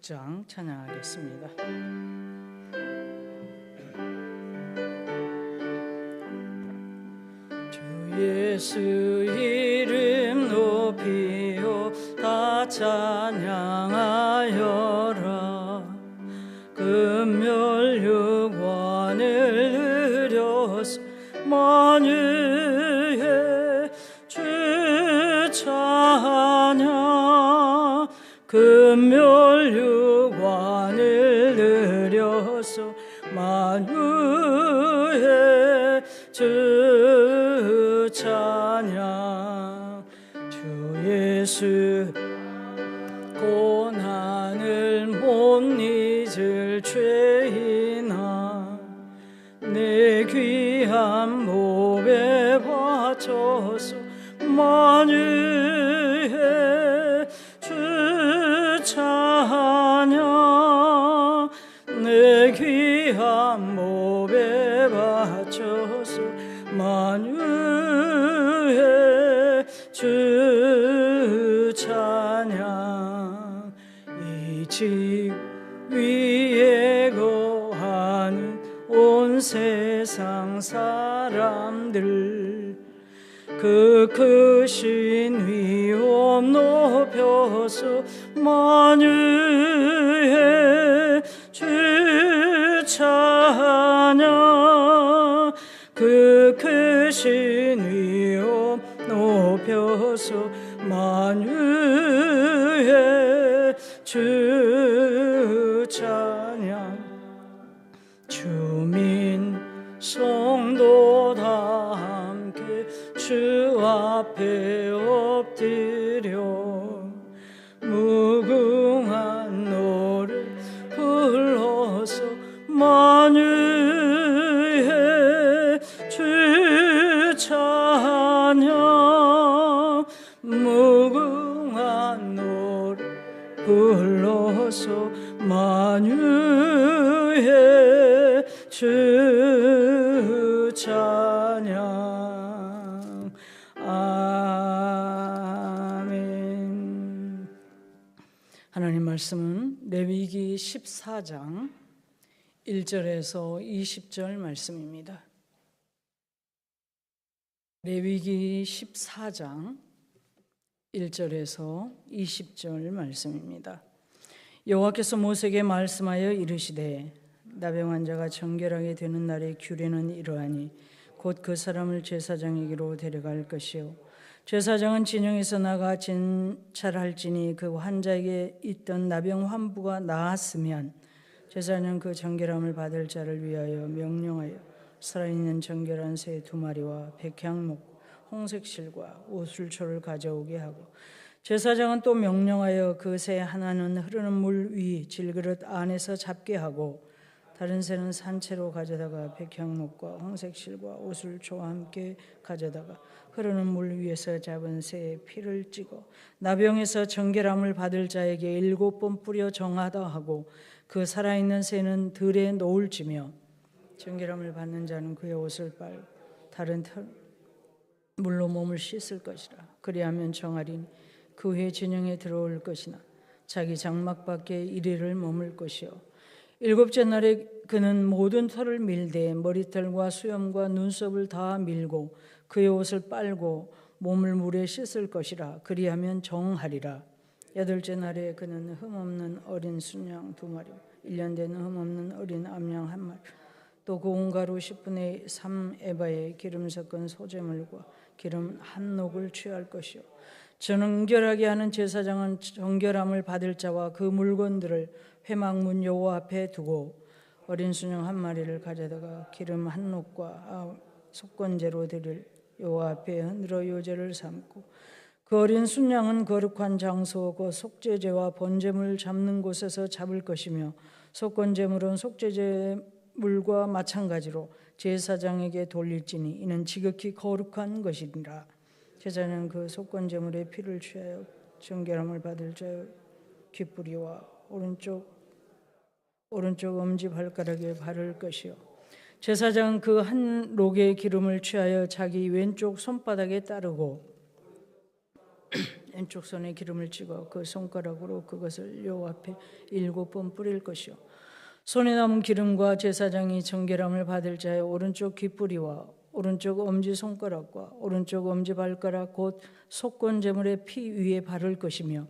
장 찬양하겠습니다. 주 예수 이름 높이요 다 찬양하여라 금멸 육관을 느려서 만유 귀한 몸에 바쳐서 만유해 주 찬양. 이집 위에 거하는 온 세상 사람들 그 크신 위엄 높여서 만유해 주 찬양. 주민 성도 다 함께 주 앞에 하나님 말씀은 레위기 14장 1절에서 20절 말씀입니다. 레위기 14장 1절에서 20절 말씀입니다. 여호와께서 모세에게 말씀하여 이르시되 나병 환자가 정결하게 되는 날의 규례는 이러하니 곧 그 사람을 제사장에게로 데려갈 것이요 제사장은 진영에서 나가 진찰할지니 그 환자에게 있던 나병 환부가 나았으면 제사장은 그 정결함을 받을 자를 위하여 명령하여 살아있는 정결한 새 두 마리와 백향목 홍색실과 오술초를 가져오게 하고 제사장은 또 명령하여 그 새 하나는 흐르는 물 위 질그릇 안에서 잡게 하고 다른 새는 산채로 가져다가 백향목과 홍색실과 오술초와 함께 가져다가 흐르는 물 위에서 잡은 새의 피를 찍어 나병에서 정결함을 받을 자에게 일곱 번 뿌려 정하다 하고 그 살아있는 새는 들에 놓을지며 정결함을 받는 자는 그의 옷을 빨고 다른 털 물로 몸을 씻을 것이라. 그리하면 정하린 그 후에 진영에 들어올 것이나 자기 장막 밖에 이리를 머물 것이요 일곱째 날에 그는 모든 털을 밀되 머리털과 수염과 눈썹을 다 밀고 그의 옷을 빨고 몸을 물에 씻을 것이라. 그리하면 정하리라. 여덟째 날에 그는 흠없는 어린 순양 두 마리 1년 된 흠없는 어린 암양 한 마리 또 고운 가루 10분의 3 에바에 기름 섞은 소재물과 기름 한 녹을 취할 것이요. 정결하게 하는 제사장은 정결함을 받을 자와 그 물건들을 회막문 여호와 앞에 두고 어린 순양 한 마리를 가져다가 기름 한 녹과 아, 속건제로 드릴 여호와 앞에 흔들어 요제를 삼고 그 어린 순양은 거룩한 장소 그 속죄제와 번제물 잡는 곳에서 잡을 것이며 속건제물은 속죄제물과 마찬가지로 제사장에게 돌릴지니 이는 지극히 거룩한 것이니라. 제사장은 그 속건제물의 피를 취하여 정결함을 받을 자의 귓뿌리와 오른쪽 오른쪽 엄지 발가락에 바를 것이요. 제사장은 그 한 록의 기름을 취하여 자기 왼쪽 손바닥에 따르고 왼쪽 손에 기름을 찍어 그 손가락으로 그것을 요 앞에 일곱 번 뿌릴 것이요. 손에 남은 기름과 제사장이 정결함을 받을 자의 오른쪽 귓뿌리와 오른쪽 엄지 손가락과 오른쪽 엄지 발가락 곧 속건 제물의 피 위에 바를 것이며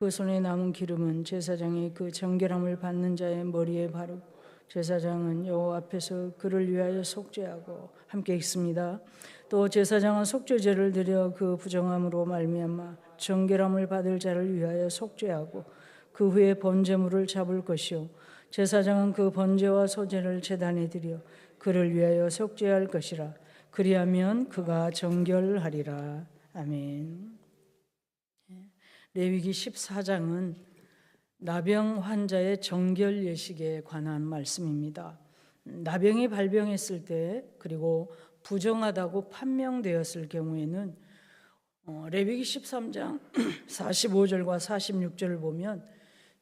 그 손에 남은 기름은 제사장이 그 정결함을 받는 자의 머리에 바르고 제사장은 여호와 앞에서 그를 위하여 속죄하고 함께 읽습니다. 또 제사장은 속죄제를 드려 그 부정함으로 말미암아 정결함을 받을 자를 위하여 속죄하고 그 후에 번제물을 잡을 것이요 제사장은 그 번제와 소제를 제단에 드려 그를 위하여 속죄할 것이라 그리하면 그가 정결하리라 아멘. 레위기 14장은 나병 환자의 정결 예식에 관한 말씀입니다. 나병이 발병했을 때 그리고 부정하다고 판명되었을 경우에는 어, 레위기 13장 45절과 46절을 보면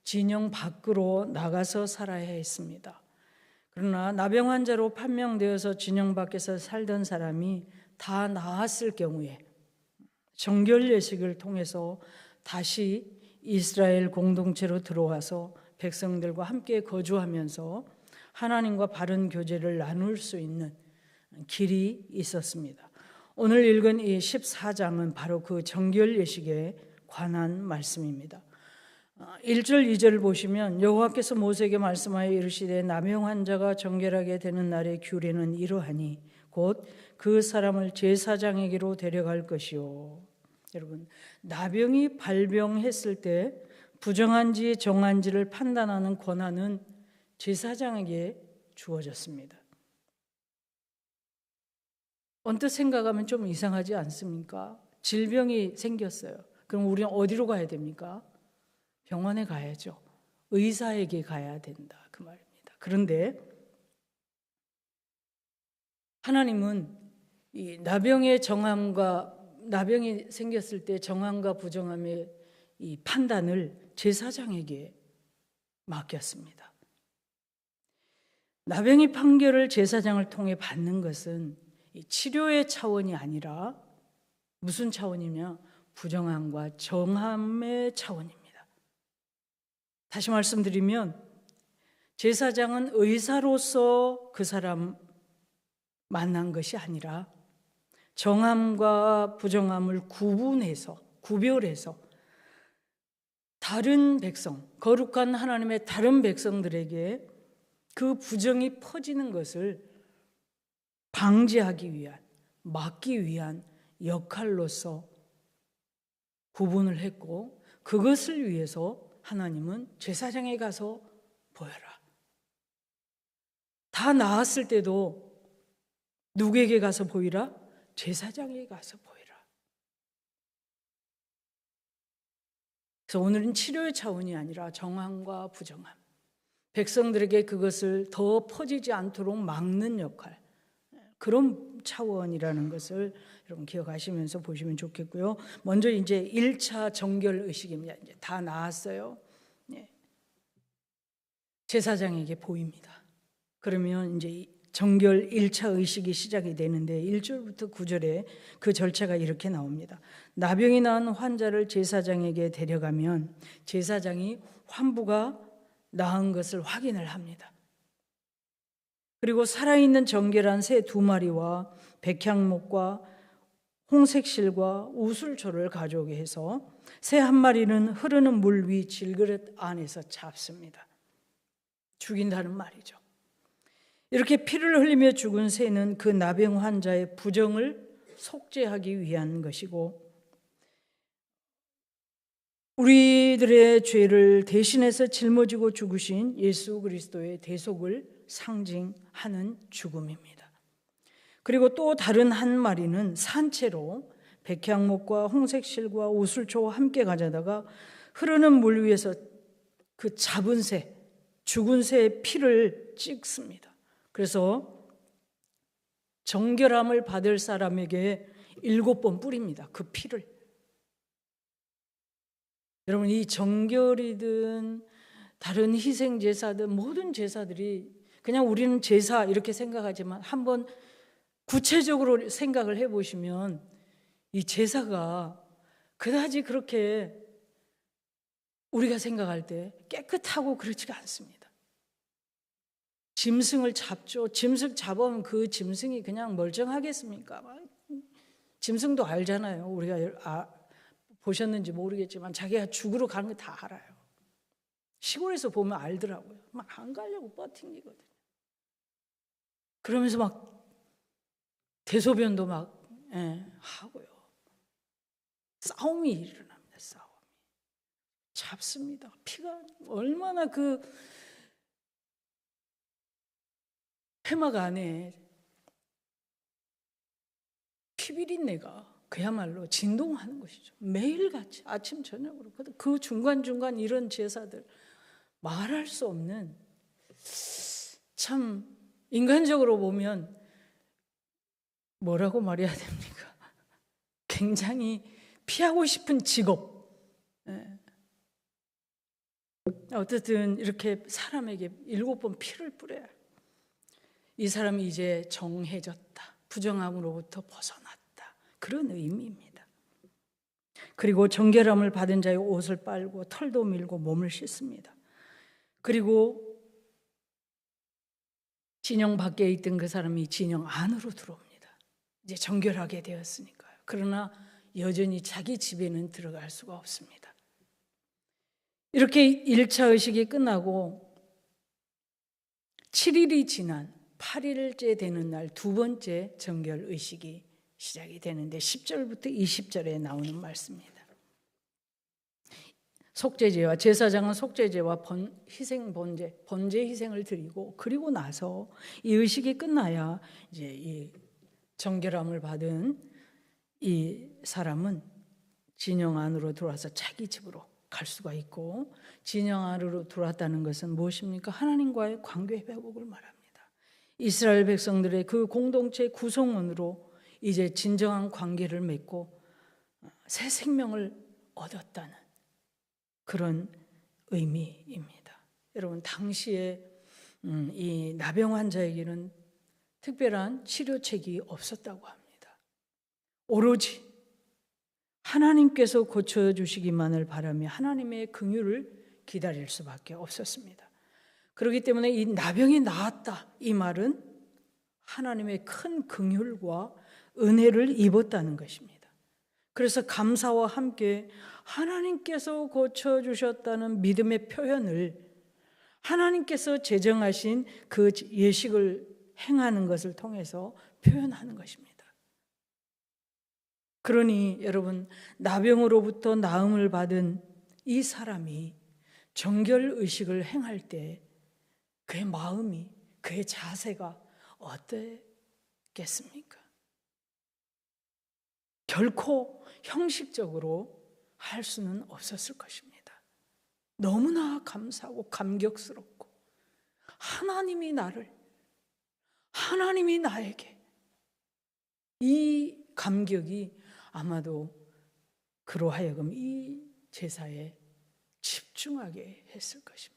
진영 밖으로 나가서 살아야 했습니다. 그러나 나병 환자로 판명되어서 진영 밖에서 살던 사람이 다 나았을 경우에 정결 예식을 통해서 다시 이스라엘 공동체로 들어와서 백성들과 함께 거주하면서 하나님과 바른 교제를 나눌 수 있는 길이 있었습니다. 오늘 읽은 이 14장은 바로 그 정결 예식에 관한 말씀입니다. 1절 2절을 보시면 여호와께서 모세에게 말씀하여 이르시되 남용 환자가 정결하게 되는 날의 규례는 이러하니 곧 그 사람을 제사장에게로 데려갈 것이요 여러분 나병이 발병했을 때 부정한지 정한지를 판단하는 권한은 제사장에게 주어졌습니다. 언뜻 생각하면 좀 이상하지 않습니까? 질병이 생겼어요. 그럼 우리는 어디로 가야 됩니까? 병원에 가야죠. 의사에게 가야 된다. 그 말입니다. 그런데 하나님은 이 나병의 정함과 나병이 생겼을 때 정함과 부정함의 이 판단을 제사장에게 맡겼습니다. 나병의 판결을 제사장을 통해 받는 것은 치료의 차원이 아니라 무슨 차원이냐? 부정함과 정함의 차원입니다. 다시 말씀드리면 제사장은 의사로서 그 사람 만난 것이 아니라 정함과 부정함을 구분해서 구별해서 다른 백성, 거룩한 하나님의 다른 백성들에게 그 부정이 퍼지는 것을 방지하기 위한, 막기 위한 역할로서 구분을 했고 그것을 위해서 하나님은 제사장에 가서 보여라. 다 나았을 때도 누구에게 가서 보이라? 제사장에 가서 보이라. 그래서 오늘은 치료의 차원이 아니라 정함과 부정함. 백성들에게 그것을 더 퍼지지 않도록 막는 역할. 그런 차원이라는 것을 여러분 기억하시면서 보시면 좋겠고요. 먼저 이제 1차 정결 의식입니다. 이제 다 나았어요. 예. 제사장에게 보입니다. 그러면 이제 정결 1차 의식이 시작이 되는데 1절부터 9절에 그 절차가 이렇게 나옵니다. 나병이 난 환자를 제사장에게 데려가면 제사장이 환부가 나은 것을 확인을 합니다. 그리고 살아있는 정결한 새 두 마리와 백향목과 홍색실과 우술초를 가져오게 해서 새 한 마리는 흐르는 물 위 질그릇 안에서 잡습니다. 죽인다는 말이죠. 이렇게 피를 흘리며 죽은 새는 그 나병 환자의 부정을 속죄하기 위한 것이고 우리들의 죄를 대신해서 짊어지고 죽으신 예수 그리스도의 대속을 상징하는 죽음입니다. 그리고 또 다른 한 마리는 산채로 백향목과 홍색실과 오술초와 함께 가져다가 흐르는 물 위에서 그 잡은 새, 죽은 새의 피를 찍습니다. 그래서 정결함을 받을 사람에게 일곱 번 뿌립니다. 그 피를. 여러분, 이 정결이든 다른 희생 제사든 모든 제사들이 그냥 우리는 제사 이렇게 생각하지만 한번 구체적으로 생각을 해 보시면 이 제사가 그다지 그렇게 우리가 생각할 때 깨끗하고 그렇지가 않습니다. 짐승을 잡죠. 짐승 잡으면 그 짐승이 그냥 멀쩡하겠습니까? 짐승도 알잖아요. 우리가 아, 보셨는지 모르겠지만 자기가 죽으러 가는 거 다 알아요. 시골에서 보면 알더라고요. 막 안 가려고 버팅기거든요. 그러면서 막 대소변도 막 예, 하고요. 싸움이 일어납니다. 싸움이 잡습니다. 피가 얼마나 그 해막 안에 피비린내가 그야말로 진동하는 것이죠. 매일같이 아침 저녁으로 그 중간 중간 이런 제사들 말할 수 없는 참 인간적으로 보면 뭐라고 말해야 됩니까? 굉장히 피하고 싶은 직업. 예. 어쨌든 이렇게 사람에게 일곱 번 피를 뿌려야 이 사람이 이제 정해졌다. 부정함으로부터 벗어났다. 그런 의미입니다. 그리고 정결함을 받은 자의 옷을 빨고 털도 밀고 몸을 씻습니다. 그리고 진영 밖에 있던 그 사람이 진영 안으로 들어옵니다. 이제 정결하게 되었으니까요. 그러나 여전히 자기 집에는 들어갈 수가 없습니다. 이렇게 1차 의식이 끝나고 7일이 지난 8일째 되는 날 두 번째 정결 의식이 시작이 되는데 10절부터 20절에 나오는 말씀입니다. 속죄제와 제사장은 속죄제와 번, 희생 번제, 번제 희생을 드리고 그리고 나서 이 의식이 끝나야 이제 이 정결함을 받은 이 사람은 진영 안으로 들어와서 자기 집으로 갈 수가 있고 진영 안으로 들어왔다는 것은 무엇입니까? 하나님과의 관계 회복을 말합니다. 이스라엘 백성들의 그 공동체 구성원으로 이제 진정한 관계를 맺고 새 생명을 얻었다는 그런 의미입니다. 여러분 당시에 음, 이 나병 환자에게는 특별한 치료책이 없었다고 합니다. 오로지 하나님께서 고쳐 주시기만을 바라며 하나님의 긍휼을 기다릴 수밖에 없었습니다. 그렇기 때문에 이 나병이 나았다 이 말은 하나님의 큰 긍휼과 은혜를 입었다는 것입니다. 그래서 감사와 함께 하나님께서 고쳐 주셨다는 믿음의 표현을 하나님께서 제정하신 그 예식을 행하는 것을 통해서 표현하는 것입니다. 그러니 여러분 나병으로부터 나음을 받은 이 사람이 정결 의식을 행할 때 그의 마음이 그의 자세가 어땠겠습니까? 결코 형식적으로 할 수는 없었을 것입니다. 너무나 감사하고 감격스럽고 하나님이 나를 하나님이 나에게 이 감격이 아마도 그로 하여금 이 제사에 집중하게 했을 것입니다.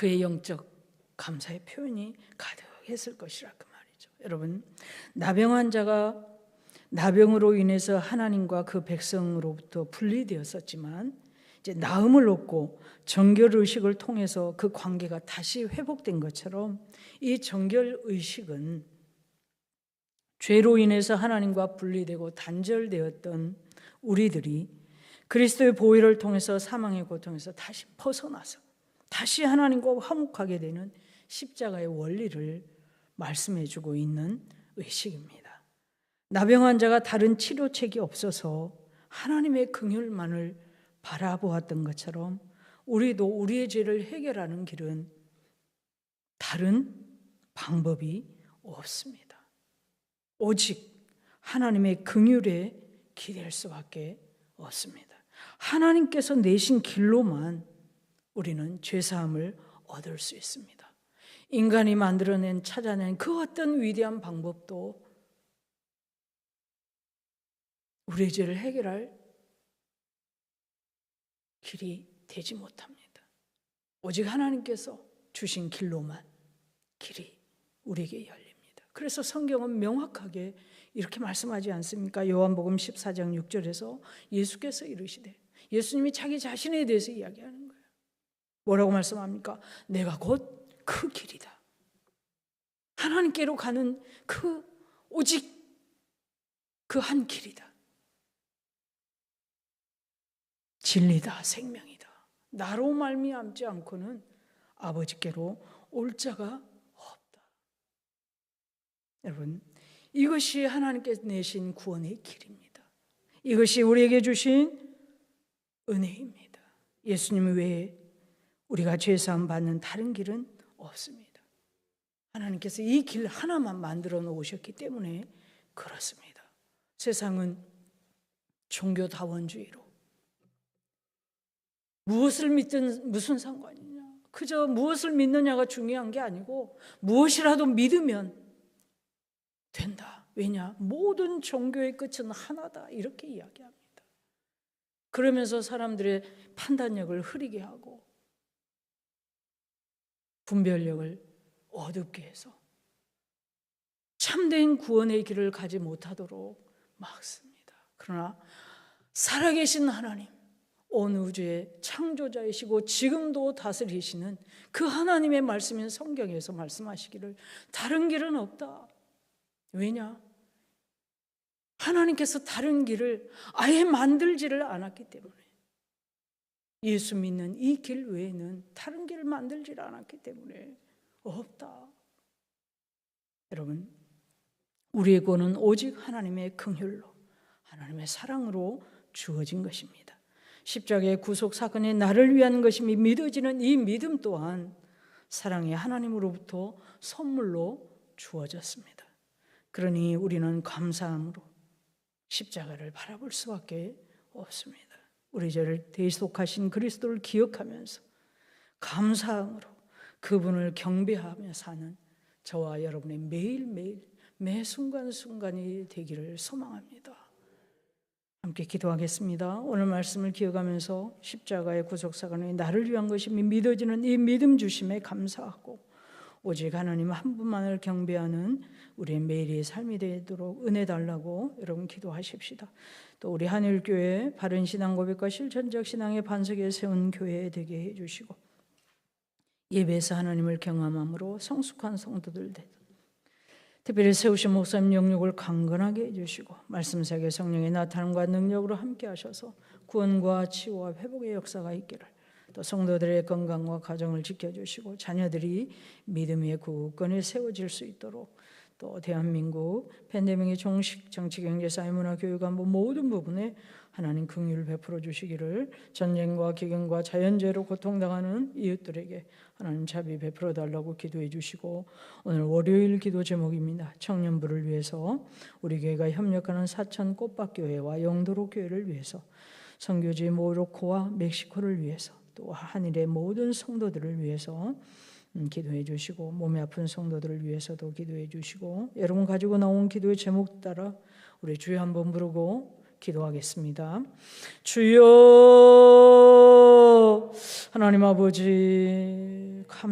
그의 영적 감사의 표현이 가득했을 것이라 그 말이죠. 여러분, 나병 환자가 나병으로 인해서 하나님과 그 백성으로부터 분리되었었지만 이제 나음을 얻고 정결 의식을 통해서 그 관계가 다시 회복된 것처럼 이 정결 의식은 죄로 인해서 하나님과 분리되고 단절되었던 우리들이 그리스도의 보혈을 통해서 사망의 고통에서 다시 벗어나서 다시 하나님과 화목하게 되는 십자가의 원리를 말씀해 주고 있는 의식입니다. 나병 환자가 다른 치료책이 없어서 하나님의 긍휼만을 바라보았던 것처럼 우리도 우리의 죄를 해결하는 길은 다른 방법이 없습니다. 오직 하나님의 긍휼에 기댈 수밖에 없습니다. 하나님께서 내신 길로만 우리는 죄사함을 얻을 수 있습니다. 인간이 만들어낸 찾아낸 그 어떤 위대한 방법도 우리의 죄를 해결할 길이 되지 못합니다. 오직 하나님께서 주신 길로만 길이 우리에게 열립니다. 그래서 성경은 명확하게 이렇게 말씀하지 않습니까? 요한복음 14장 6절에서 예수께서 이르시되 예수님이 자기 자신에 대해서 이야기하는 거예요. 뭐라고 말씀합니까? 내가 곧 그 길이다. 하나님께로 가는 그 오직 그 한 길이다. 진리다, 생명이다. 나로 말미암지 않고는 아버지께로 올 자가 없다. 여러분, 이것이 하나님께서 내신 구원의 길입니다. 이것이 우리에게 주신 은혜입니다. 예수님 외에 우리가 죄사함 받는 다른 길은 없습니다. 하나님께서 이 길 하나만 만들어 놓으셨기 때문에 그렇습니다. 세상은 종교 다원주의로 무엇을 믿든 무슨 상관이냐. 그저 무엇을 믿느냐가 중요한 게 아니고 무엇이라도 믿으면 된다. 왜냐? 모든 종교의 끝은 하나다. 이렇게 이야기합니다. 그러면서 사람들의 판단력을 흐리게 하고 분별력을 어둡게 해서 참된 구원의 길을 가지 못하도록 막습니다. 그러나 살아계신 하나님, 온 우주의 창조자이시고 지금도 다스리시는 그 하나님의 말씀인 성경에서 말씀하시기를 다른 길은 없다. 왜냐? 하나님께서 다른 길을 아예 만들지를 않았기 때문에 예수 믿는 이 길 외에는 다른 길을 만들지를 않았기 때문에 없다. 여러분, 우리의 구원은 오직 하나님의 긍휼로 하나님의 사랑으로 주어진 것입니다. 십자가의 구속 사건이 나를 위한 것임이 믿어지는 이 믿음 또한 사랑의 하나님으로부터 선물로 주어졌습니다. 그러니 우리는 감사함으로 십자가를 바라볼 수밖에 없습니다. 우리 죄를 대속하신 그리스도를 기억하면서 감사함으로 그분을 경배하며 사는 저와 여러분의 매일매일 매 순간순간이 되기를 소망합니다. 함께 기도하겠습니다. 오늘 말씀을 기억하면서 십자가의 구속사건이 나를 위한 것임이 믿어지는 이 믿음 주심에 감사하고 오직 하나님 한 분만을 경배하는 우리의 매일의 삶이 되도록 은혜 달라고 여러분 기도하십시다. 또 우리 한일교회 바른 신앙 고백과 실천적 신앙의 반석에 세운 교회 되게 해주시고 예배에서 하나님을 경험함으로 성숙한 성도들 되다. 특별히 세우신 목사님 영역을 강건하게 해주시고 말씀 세계 성령의 나타남과 능력으로 함께 하셔서 구원과 치유와 회복의 역사가 있기를 또 성도들의 건강과 가정을 지켜주시고 자녀들이 믿음의 굳건히 세워질 수 있도록 또 대한민국 팬데믹의 정식 정치 경제 사회 문화 교육 안보 모든 부분에 하나님 긍휼을 베풀어 주시기를 전쟁과 기근과 자연재해로 고통당하는 이웃들에게 하나님 자비 베풀어 달라고 기도해 주시고 오늘 월요일 기도 제목입니다. 청년부를 위해서 우리 교회가 협력하는 사천 꽃밭 교회와 영도로 교회를 위해서 선교지 모로코와 멕시코를 위해서 또 한일의 모든 성도들을 위해서 음, 기도해 주시고 몸이 아픈 성도들을 위해서도 기도해 주시고 여러분 가지고 나온 기도의 제목 따라 우리 주여 한번 부르고 기도하겠습니다. 주여 하나님 아버지 감